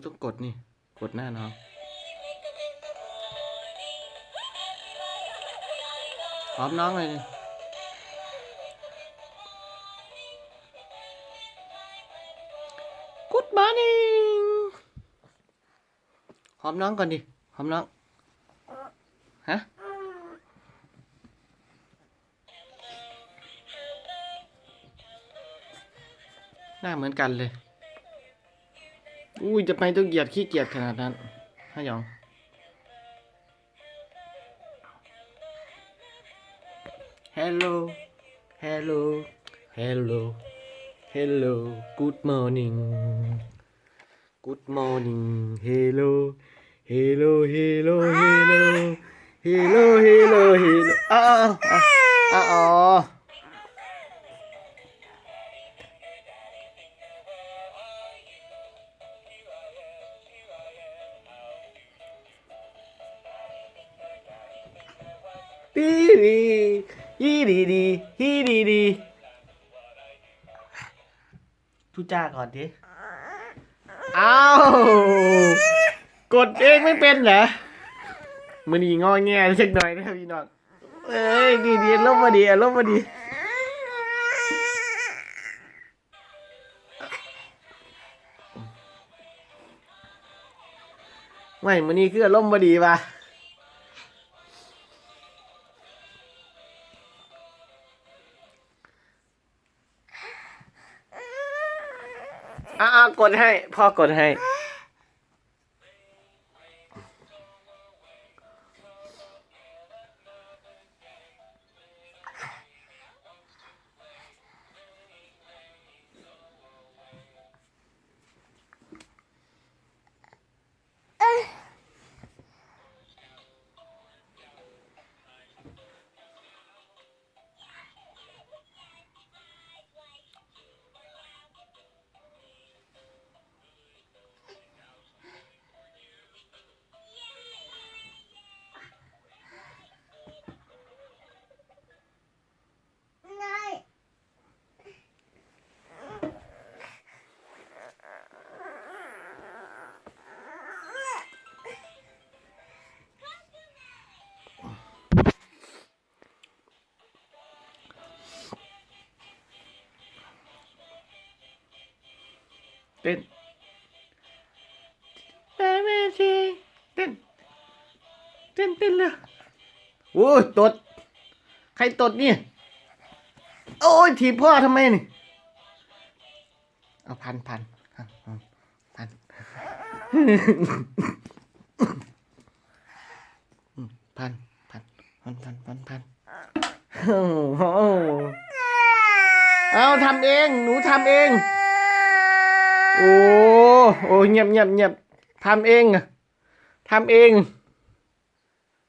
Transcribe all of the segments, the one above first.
หนูต้องกดนี่ กดหน้าน้องหอมน้องเลยนี่กูดมอร์นิ่งหอมน้องก่อนดิ หอมน้อง ฮะหน้าเหมือนกันเลย อุ้ยจะไปต้องเหยียดขี้เกียจขนาดนั้นฮะยองฮัลโหลฮัลโหลฮัลโหลฮัลโหลกูดมอร์นิ่งกูดมอร์นิ่งฮัลโหลฮัลโหลฮัลโหลฮัลโหลฮัลโหลฮัลโหลอ้าวอ้าว ฮีดีดีฮีดีดีทุจ้าก่อนดิอ้าวกดเองไม่เป็นเหรอมันนี่งอแงสักหน่อยนะพี่น้องเอ้ยดีดีลบมาดีลบมาดีไม่มันนี่คืออารมณ์มาดีป่ะ อ่ากดให้ พ่อกดให้ เต้นเต้นเต้นเต้นเต้นเลยโอ้ยตด ใครตดเนี่ย โอ้ยถีบพ่อทำไมนี่ เอาพันพันพันพันพันพันพันพันพันพันโอ้โหเอาทำเอง หนูทำเอง โอ้โอ้เงียบเงียบเงียบทำเองทำเอง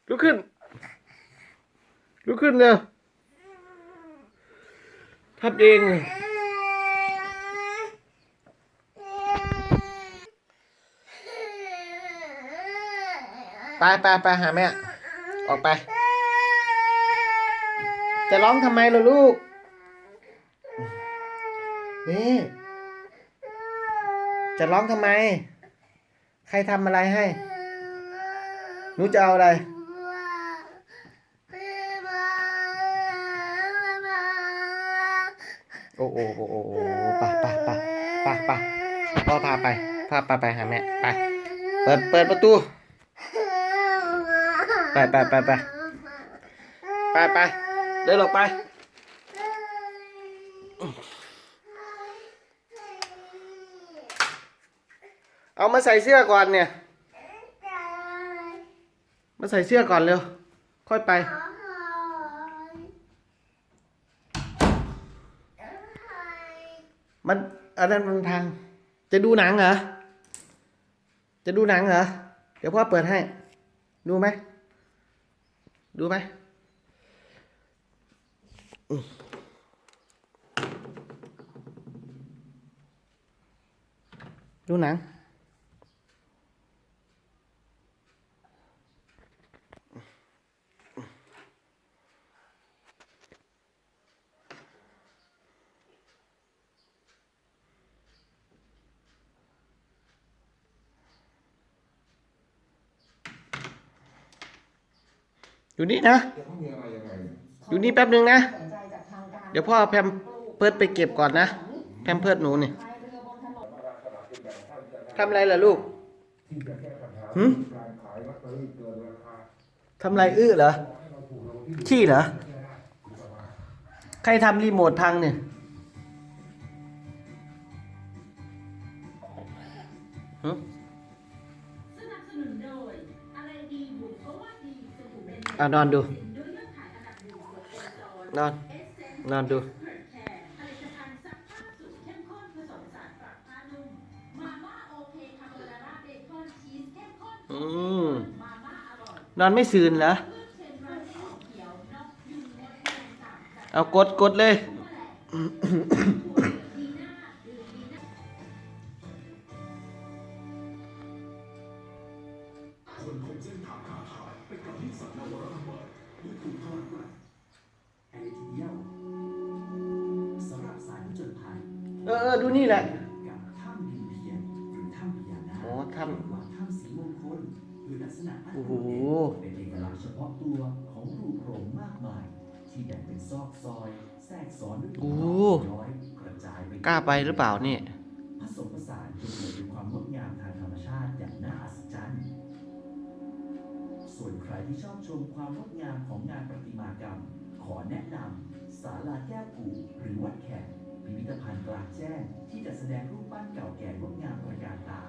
ลุกขึ้นลุกขึ้นเร็วทำเองไปไปไปหาแม่ ออกไป จะร้องทำไมล่ะลูกนี่ จะร้องทำไม ใครทำอะไรให้ หนูจะเอาอะไร โอ้โอ้โอ้โอ้โอ้ไปไปไปไปไปพ่อพาไปพาไปไปหาแม่ ไป เปิด เปิดประตู ไปไปไปไปไปไปเดินออกไป เอามาใส่เสื้อก่อนเนี่ย มาใส่เสื้อก่อนเร็ว ค่อยไป มันอันนั้นมันทาง จะดูหนังเหรอ จะดูหนังเหรอ เดี๋ยวพ่อเปิดให้ ดูไหม ดูไหมอืมดูหนัง อยู่นี่นะจะต้องมีอะไรยังไงอยู่นี่แป๊บนึงนะสนใจจากทางการเดี๋ยวพ่อแพมเพิร์ดไปเก็บก่อนนะ แพมเพิร์ดหนูนี่พายเรือบนถนนทำอะไรล่ะลูกที่จะแก้ปัญหาหึการขายลอตเตอรี่เกินราคาทำอะไรอื้อเหรอให้เราถูกเราที่ขี้เหรอแก้ได้ถูกประมาณใครทำรีโมทพังเนี่ยหึส อานอนดู นอน นอนดู อืม นอนไม่ซืนเหรอ เอากดกดเลย ถ้ำหรือว่าถ้ำสีมงคลคือลักษณะอันโอ้โหโดดเด่นเป็นเอกลักษณ์เฉพาะตัวของรูโพรงมากมาย ที่แบ่งเป็นซอกซอยแทรกซ้อนด้วยโอ้ภูโหเขาน้อยกระจายไปกล้าไปหรือเปล่านี่ผสมผสานจนเกิดเป็นความงดงามทางธรรมชาติอย่างน่าอัศจรรย์ส่วนใครที่ชอบชมความงดงามของงานประติมากรรม ขอแนะนำศาลาแก้วกูหรือวัดแขกพิพิธภัณฑ์กลางแจ้งที่จะแสดงรูปปั้นเก่าแก่งดงามตระการตา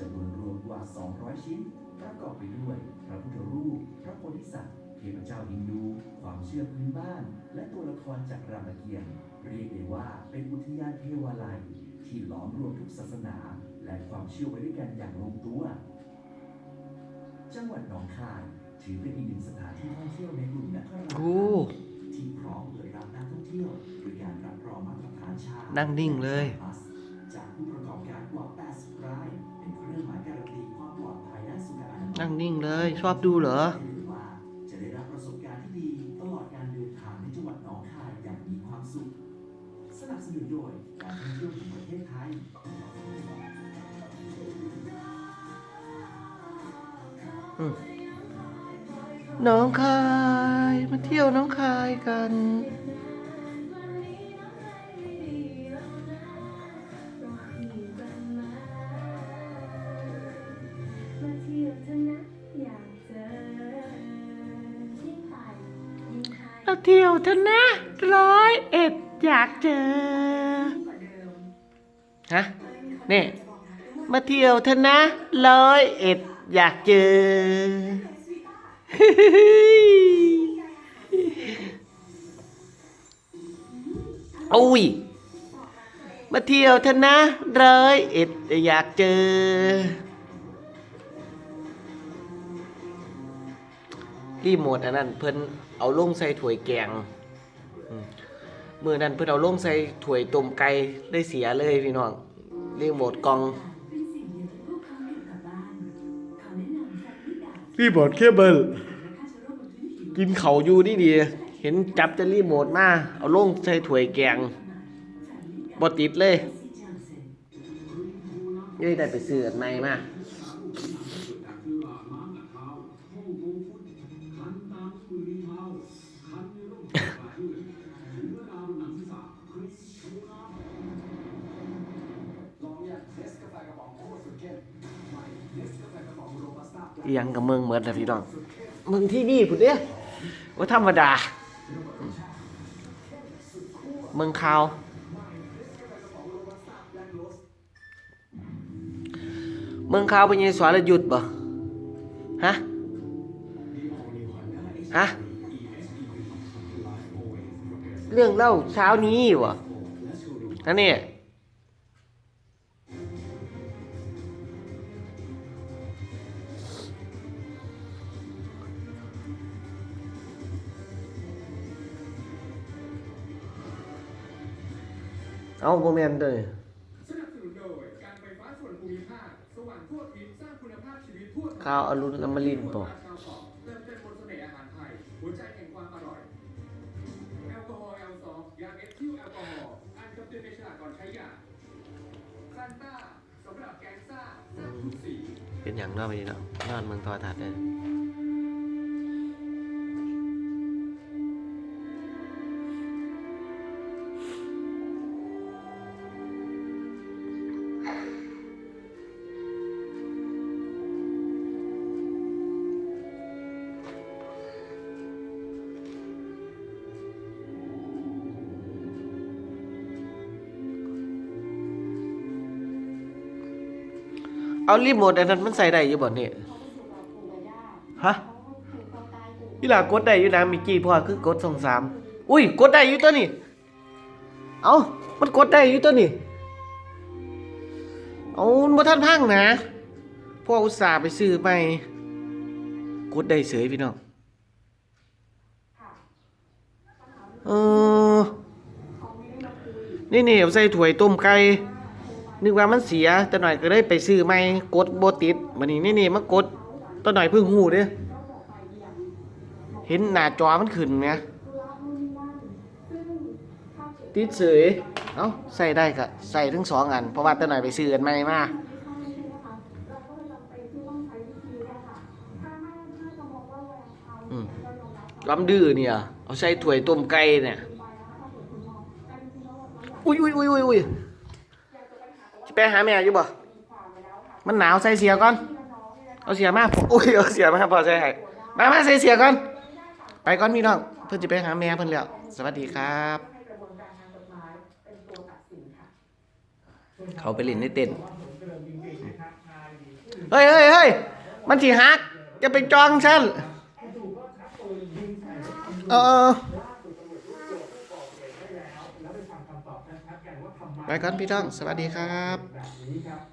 จำนวนรวมกว่า 200 ชิ้น ประกอบไปด้วย พระพุทธรูป พระโพธิสัตว์ เทพเจ้าฮินดู ความเชื่อพื้นบ้าน และตัวละครจากรามเกียรติ์เรียกได้ว่าเป็นอุทยานเทวาลัย ที่หลอมรวมทุกศาสนา และความเชื่อไว้ด้วยกันอย่างลงตัว จังหวัดหนองคายถือเป็นอีกหนึ่งสถานที่ท่องเที่ยวในกลุ่มนครราชโอ้ที่พร้อมเปิดรับนักท่องเที่ยวโดยการรับรองมาตรฐานชาตินั่งนิ่งเลย จากผู้ประกอบการกว่า 80 ราย นสุขอนามัยนั่งนิ่งเลย ชอบดูเหรอได้เลยว่าจะได้รับประสบการณ์ที่ดีตลอดการเดินทางในจังหวัดหนองคายอย่างมีความสุข สนับสนุนโดยการท่องเที่ยวแห่งประเทศไทย น้องคาย มาเที่ยวน้องคายกัน ยิ่งไทยมาเที่ยวเถอะนะร้อยเอ็ดอยากเจอ ฮะนี่มาเที่ยวเถอะนะร้อยเอ็ดอยากเจอ โอ้ย มาเที่ยวเถอะนะร้อยเอ็ดอยากเจอรีโมทอันนั้นเพิ่น เอาลงใส่ถ้วยแกงอืมมือนั้นเพิ่นเอาลงใส่ถ้วยต้มไก่ได้เสียเลยพี่น้องรีโมทกล่องเป็นสิ่งเดียวที่พวกเขาเก็บกลับบ้านเขาแนะนำแฟนที่ด่ารีโมทเคเบิลและฆ่าเชื้อโรคบนพื้นผิวกินเขาวอยู่นี่ดี เห็นจับจะรีโมทมา เอาลงใส่ถ้วยแกงบ่ติดเลยซิจอนเซนเย้ยได้ไปซื้ออันใหม่มา อิหยังกับเมืองเหมือนนะพี่น้องเมืองที่นี่พุ่นเด้ว่าธรรมดา เมืองข่าวเมืองข่าวเป็นยังสารยุทธ์บ่ฮะฮะเรื่องเล่าเช้านี้วะนั่นเนี่ เอาโมเมนต์เลยสนับสนุนโดยการไฟฟ้าส่วนภูมิภาคสว่างทั่วทิศสร้างคุณภาพชีวิตทั่วข่าวอรุณอมรินทร์บ่ชาวเกาะเติมเต็มบนเสน่ห์อาหารไทยหัวใจแห่งความอร่อยแอลกอฮอล์แอลซอฟยาเอทิลแอลกอฮอล์อ่านคำเตือนในฉลากก่อนใช้ยาซันต้าสำหรับแกงซ่าแซ่บทุกสีเป็นอย่างเนอกไปเนาะนอนเมืองทอทัดเลย เอารีโมทอันนั้นมันใส่ได้อยู่บ่เนี่ยฮะอีหลากดได้อยู่นะมิกกี้พ่อคือกดส่งสามอุ้ยกดได้อยู่ตัวนี้เอามันกดได้อยู่ตัวนี้เอามันบ่ทันพังนะพ่ออุตส่าห์ไปซื้อใหม่กดได้เสยพี่น้องเออนี่นี่ใส่ถ้วยต้มไก่ นึกว่ามันเสียแต่หน่อยก็ได้ไปซื้อใหม่กดโบติดบัดนี้นี่นี่มากดตัวหน่อยเพิ่งหูเด้เห็นหน้าจอมันขึ้นไหมติดเสยเอ้าใส่ได้ก็ใส่ทั้งสองอัน เพราะว่าแต่หน่อยไปซื้อกันใหม่มาลำดื้อเนี่ย เอาใส่ถ้วยต้มไก่เนี่ย อุ้ยอุ้ยอุ้ยอุ้ยอย ไปหาแม่อยู่บ่ มันหนาวใส่เสียก่อน เอาเสียมาอุ้ยเอาเสียมาพอใส่ให้มามาใส่เสียก่อน ไปก่อนพี่น้องเพื่อนจะไปหาแม่เพื่อนแล้ว สวัสดีครับ เขาไปเล่นในเต็นท์เฮ้ยเฮ้ยเฮ้ยมันสิฮักจะไปจองฉันเออ ไปก่อนพี่น้อง สวัสดีครับ